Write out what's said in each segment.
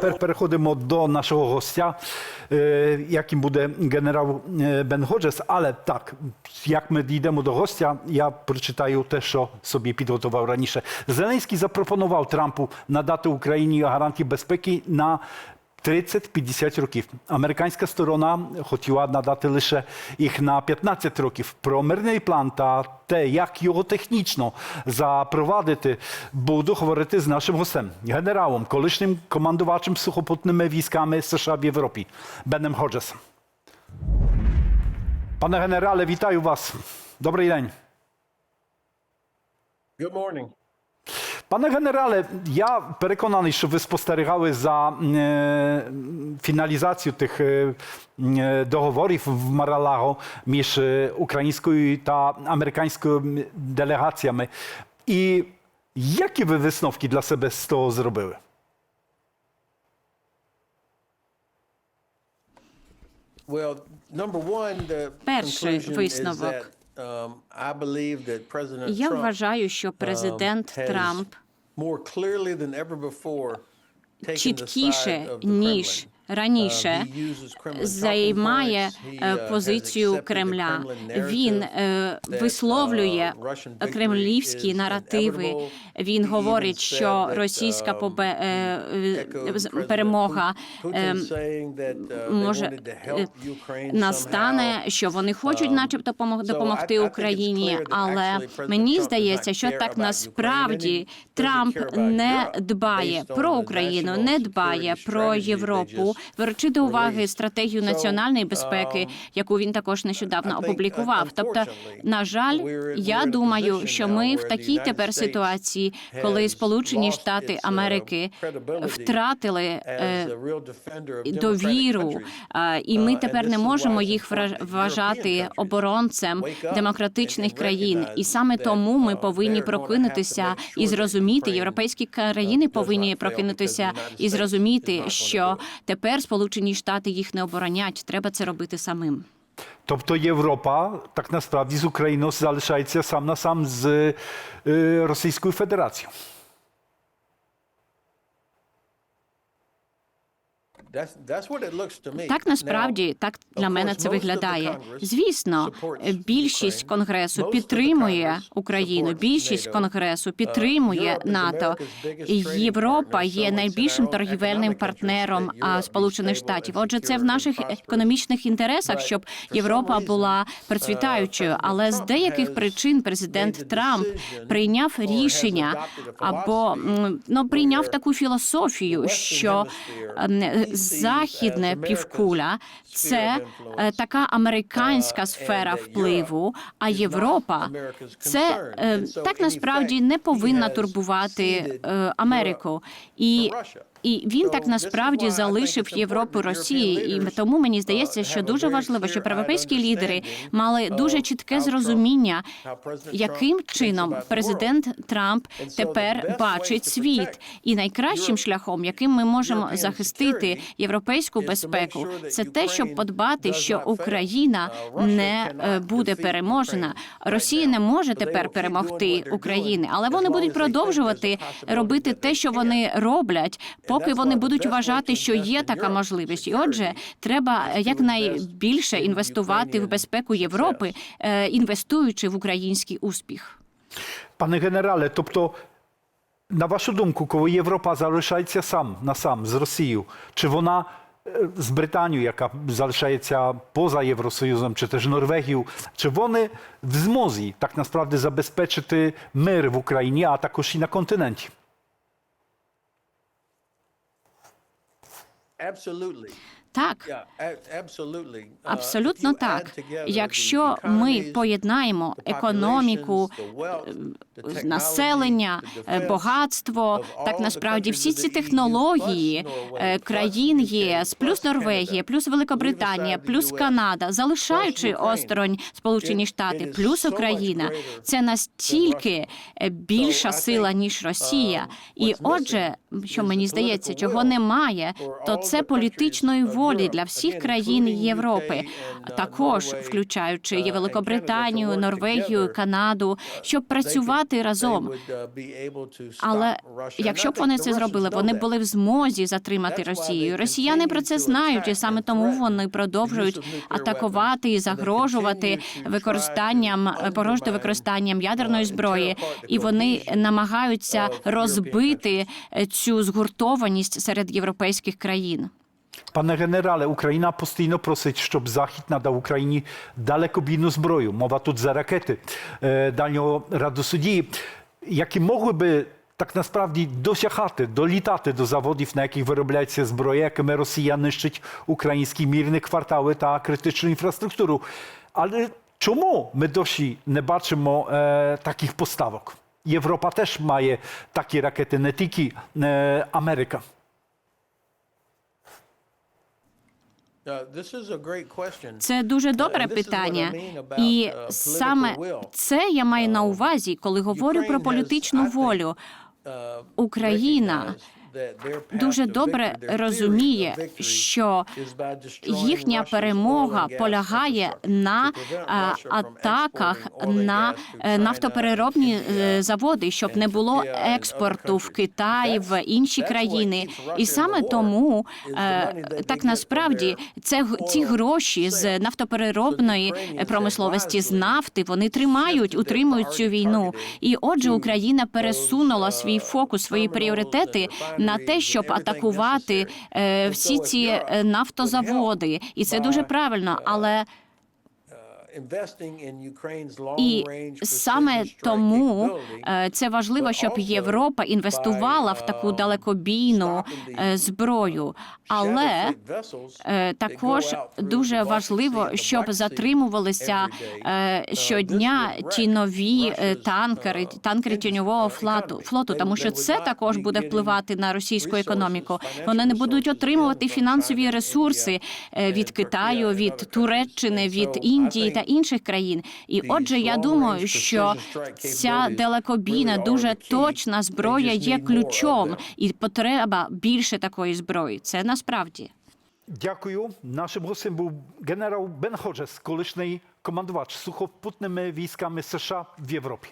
тепер переходимо до нашого гостя, е, яким буде генерал е, Бен Ходжес. Але так, як ми дійдемо до гостя, я прочитаю те, що собі підготував раніше. Зеленський запропонував Трампу надати Україні гарантії безпеки на 30-50 років. Американська сторона хотіла надати лише їх на 15 років. Про мирний план та те, як його технічно запровадити, буду говорити з нашим гостем, генералом, колишнім командувачем сухопутними військами США в Європі Беном Ходжесом. Пане генерале, вітаю вас. Добрий день. Good morning. Пане генерале, я переконаний, що ви спостерігали за е, фіналізацію тих е, е, договорів в Маралаго між е, українською та американською делегаціями. І які ви висновки для себе з того зробили? Well, number one, the Перший conclusion is висновок. Um, Я вважаю, що президент um, Трамп чіткіше ніж. Раніше Uh, займає е, uh, позицію Кремля. Він е, висловлює uh, кремлівські наративи. Він говорить, що російська um, е, е, перемога ем, uh, може е, настане, що вони хочуть, Um, начебто, допомогти Україні. Але мені здається, що так насправді Трамп не дбає про Україну, не дбає про Європу, беручи до уваги стратегію національної безпеки, um, яку він також нещодавно опублікував. Тобто, на жаль, я думаю, що ми в такій тепер ситуації, коли Сполучені Штати uh, Америки втратили е, of democratic довіру, і ми Uh, тепер не можемо їх вважати оборонцем демократичних країн. І саме тому ми uh, повинні прокинутися і зрозуміти. Європейські uh, країни повинні прокинутися і зрозуміти, що it. Тепер Сполучені Штати їх не оборонять. Треба це робити самим. Тобто Європа так насправді з Україною залишається сам на сам з е, Російською Федерацією. Так насправді так для мене це виглядає. Звісно, більшість конгресу підтримує Україну. Більшість конгресу Uh, підтримує НАТО. Європа є найбільшим торгівельним партнером Сполучених Штатів. Отже, це в наших економічних інтересах, щоб Європа була uh, процвітаючою. Але з деяких причин президент Трамп прийняв рішення або ну прийняв таку філософію, що ем, західне півкуля це е, така американська uh, сфера впливу, а Європа це е, так насправді не повинна турбувати е, Америку. І. і він так насправді залишив Європу Росії, і тому мені uh, здається, що дуже важливо, щоб європейські лідери мали дуже чітке зрозуміння, яким чином президент Трамп тепер бачить світ, і найкращим шляхом, яким ми можемо захистити європейську безпеку, це те, щоб подбати, що. Україна Uh, не е, буде переможена. Росія не може тепер перемогти України, але вони будуть продовжувати робити те, що вони роблять, поки вони будуть вважати, що є така можливість. І отже, треба якнайбільше інвестувати в безпеку Європи, е, інвестуючи в український успіх. Пане генерале, тобто, на вашу думку, коли Європа залишається сам на сам з Росією, чи вона е, з Британією, яка залишається поза Євросоюзом, чи теж Норвегією, чи вони в змозі так насправді забезпечити мир в Україні, а також і на континенті? Так. Uh, Абсолютно так. Якщо ми поєднаємо економіку, населення, е, defense багатство, так насправді всі ці технології е, країн ЄС, плюс Норвегія, плюс Великобританія, плюс Канада, залишаючи осторонь Сполучені Штати, плюс Україна, це настільки е, більша сила ніж Росія. um, І отже, що мені здається, чого немає, то це політичної волі для всіх країн Європи, також включаючи і Великобританію, Норвегію, Канаду, щоб працювати разом. Але якщо б вони це зробили, вони були в змозі затримати Росію. Росіяни про це знають, і саме тому вони продовжують атакувати і загрожувати використанням порожньо використанням ядерної зброї, і вони намагаються розбити е, цю згуртованість серед європейських країн. Пане генерале, Україна постійно просить, щоб Захід надав Україні далекобійну зброю. Мова тут за ракети е, дальнього радосудії, які могли би так насправді досягати, долітати до заводів, на яких виробляється зброя, якими Росія нищить українські мірні квартали та критичну інфраструктуру. Але чому ми досі не бачимо е, таких поставок? Європа теж має такі ракети, не тільки е, Америка. Це дуже добре what I питання, mean і uh, саме це я маю на увазі, коли говорю про політичну волю. uh, Україна дуже добре розуміє, що їхня перемога полягає на атаках на е, нафтопереробні е, заводи, щоб не було експорту в Китай, в інші країни. І саме тому е, так насправді це ці гроші з нафтопереробної промисловості з нафти вони тримають, утримують цю війну. І отже, Україна пересунула свій фокус, свої пріоритети на те, щоб атакувати е, всі ці е, нафтозаводи, і це дуже правильно. Але і саме тому е, це важливо, щоб Європа інвестувала в таку далекобійну е, зброю. Але е, також дуже важливо, щоб затримувалися е, щодня ті нові е, танкери, танкери тіньового флоту, флоту, тому що це також буде впливати на російську економіку. Вони не будуть отримувати фінансові ресурси е, від Китаю, від Туреччини, від Індії та інших країн. І отже, я думаю, що ця далекобійна, дуже точна зброя є ключом, і потреба більше такої зброї. Це насправді. Дякую. Нашим гостем був генерал Бен Ходжес, колишній командувач сухопутними військами США в Європі.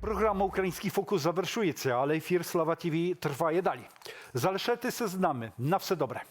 Програма Український фокус завершується, але ефір Слава ТВ триває далі. Залишайтеся з нами. На все добре.